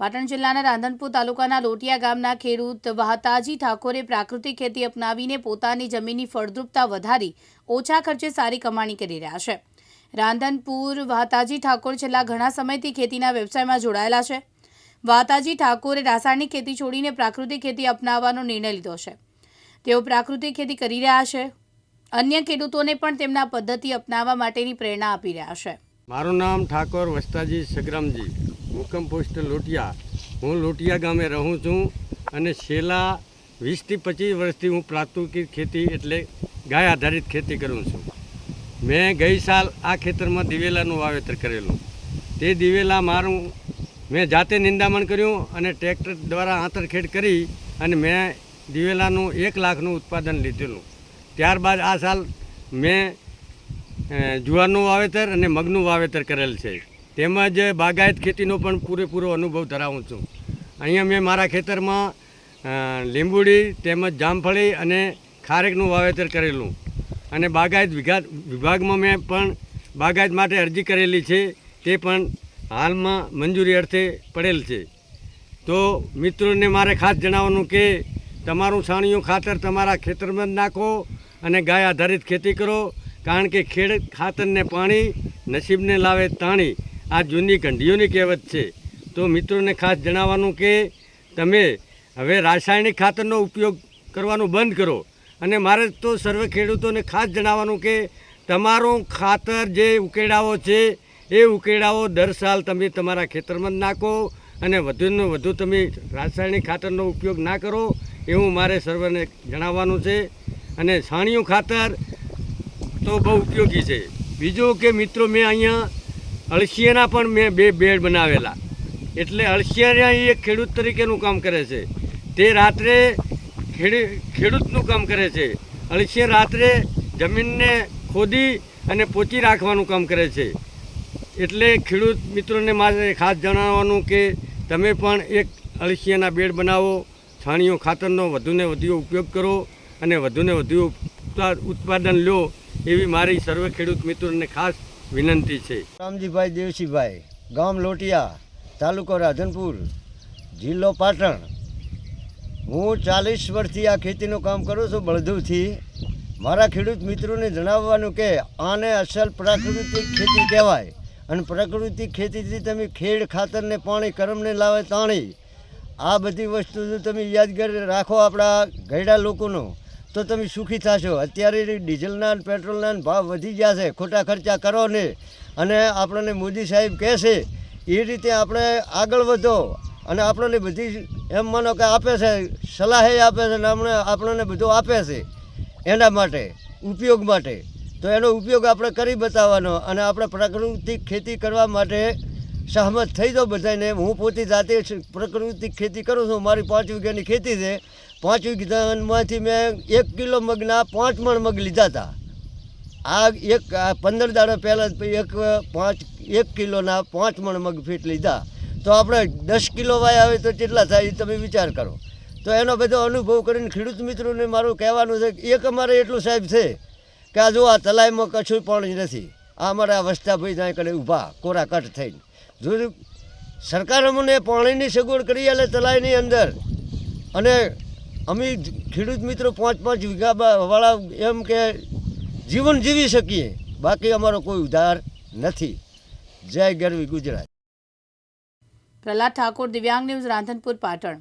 પાટણ જિલ્લાના રાંધનપુર તાલુકાના લોટિયા ગામના ખેડૂત વાહતાજી ઠાકોરે પ્રાકૃતિક ખેતી અપનાવીને પોતાની જમીનની ફળદ્રુપતા વધારી, ઓછા ખર્ચે સારી કમાણી કરી રહ્યા છે. રાંધનપુર વાહતાજી ઠાકોર છેલ્લા ઘણા સમયથી ખેતીના વ્યવસાયમાં જોડાયેલા છે. વાહતાજી ઠાકોરે રાસાયણિક ખેતી છોડીને પ્રાકૃતિક ખેતી અપનાવવાનો નિર્ણય લીધો છે. તેઓ પ્રાકૃતિક ખેતી કરી રહ્યા છે. અન્ય ખેડૂતોને પણ તેમના પદ્ધતિ અપનાવવા માટેની પ્રેરણા આપી રહ્યા છે. મારું નામ ઠાકોર વસ્તાજી સગ્રામજી. મુકમ પોસ્ટ લોટિયા. હું લોટિયા ગામે રહું છું અને છેલ્લા વીસથી પચીસ વર્ષથી હું પ્રાકૃતિક ખેતી એટલે ગાય આધારિત ખેતી કરું છું. મેં ગઈ સાલ આ ખેતરમાં દિવેલાનું વાવેતર કરેલું. તે દિવેલા મારું મેં જાતે નિંદામણ કર્યું અને ટ્રેક્ટર દ્વારા આંતરખેડ કરી અને મેં દિવેલાનું એક લાખનું ઉત્પાદન લીધેલું. ત્યારબાદ આ સાલ મેં જુવારનું વાવેતર અને મગનું વાવેતર કરેલ છે. તેમજ બાગાયત ખેતીનો પણ પૂરેપૂરો અનુભવ ધરાવું છું. અહીંયા મેં મારા ખેતરમાં લીંબુડી, તેમજ જામફળી અને ખારેકનું વાવેતર કરેલું. અને બાગાયત વિભાગમાં મેં પણ બાગાયત માટે અરજી કરેલી છે, તે પણ હાલમાં મંજૂરી અર્થે પડેલ છે. તો મિત્રોને મારે ખાસ જણાવવાનું કે, તમારું છાણિયું ખાતર તમારા ખેતરમાં જ નાખો અને ગાય આધારિત ખેતી કરો, કારણ કે ખેડ ખાતરને પાણી, નસીબને લાવે તાણી. આ જૂની ગંઢીઓની કહેવત છે. તો મિત્રોને ખાસ જણાવવાનું કે તમે હવે રાસાયણિક ખાતરનો ઉપયોગ કરવાનું બંધ કરો. અને મારે તો સર્વે ખેડૂતોને ખાસ જણાવવાનું કે તમારું ખાતર જે ઉકેડાઓ છે, એ ઉકેડાઓ દર સાલ તમે તમારા ખેતરમાં જ નાખો અને વધુને વધુ તમે રાસાયણિક ખાતરનો ઉપયોગ ના કરો એવું મારે સર્વને જણાવવાનું છે. અને છાણિયું ખાતર તો બહુ ઉપયોગી છે. બીજું કે મિત્રો મેં અહીંયા અળસિયાના પણ મેં બે બેડ બનાવેલા. એટલે અળસિયા એક ખેડૂત તરીકેનું કામ કરે છે. તે રાત્રે ખેડી, ખેડૂતનું કામ કરે છે. અળસિયા રાત્રે જમીનને ખોદી અને પોચી રાખવાનું કામ કરે છે. એટલે ખેડૂત મિત્રોને મારે ખાસ જણાવવાનું કે તમે પણ એક અળસિયાના બેડ બનાવો, છાણીઓ ખાતરનો વધુને વધુ ઉપયોગ કરો અને વધુને વધુ ઉત્પા- ઉત્પાદન લો એવી મારી સર્વે ખેડૂત મિત્રોને ખાસ વિનંતી છે. રામજીભાઈ દેવસીભાઈ, ગામ લોટિયા, તાલુકો રાધનપુર, જિલ્લો પાટણ. હું ચાલીસ વર્ષથી આ ખેતીનું કામ કરું છું બળદુથી. મારા ખેડૂત મિત્રોને જણાવવાનું કે આને અસલ પ્રાકૃતિક ખેતી કહેવાય અને પ્રાકૃતિક ખેતીથી તમે ખેડ ખાતરને પાણી, કરમને લાવે તાણી. આ બધી વસ્તુ તમે યાદગાર રાખો આપણા ગયડા લોકોનો. તો તમે સુખી થશો. અત્યારે ડીઝલના પેટ્રોલના ભાવ વધી ગયા છે, ખોટા ખર્ચા કરો ને. અને આપણને મોદી સાહેબ કહે છે, એ રીતે આપણે આગળ વધો. અને આપણને બધી એમ માનો કે આપે છે, સલાહે આપે છે, ને આપણે આપણને બધું આપે છે. એના માટે, ઉપયોગ માટે. તો એનો ઉપયોગ આપણે કરી બતાવવાનો અને આપણે પ્રાકૃતિક ખેતી કરવા માટે સહમત થઈ જાઓ બધાને હું પોતે જાતે પ્રાકૃતિક ખેતી કરું છું. મારી પાંચ વીઘાની ખેતી છે. પાંચ વીઘામાંથી મેં એક કિલો મગના પાંચ મણ મગ લીધા હતા આ એક પંદર દાડા પહેલાં એક પાંચ, એક કિલોના પાંચ મણ મગ ફીટ લીધા. તો આપણે દસ કિલો વાય આવે તો કેટલા થાય એ તમે વિચાર કરો. તો એનો બધો અનુભવ કરીને ખેડૂત મિત્રોને મારું કહેવાનું છે કે એક અમારે એટલું સાહેબ છે કે આ જો આ તલાઈમાં કશું પાણી નથી. આ અમારા વસ્તાભાઈ ત્યાં કડે ઊભા કોરા કટ થઈને. જો સરકાર અમને પાણીની સગવડ કરી આલે તલાઈની અંદર. અને અમે ખેડૂત મિત્રો પાંચ પાંચ વીઘા વાળા એમ કે જીવન જીવી શકીએ. બાકી અમારો કોઈ ઉધાર નથી. જય ગરવી ગુજરાત. પ્રહલાદ ઠાકોર, દિવ્યાંગ ન્યૂઝ રાંધનપુર, પાટણ.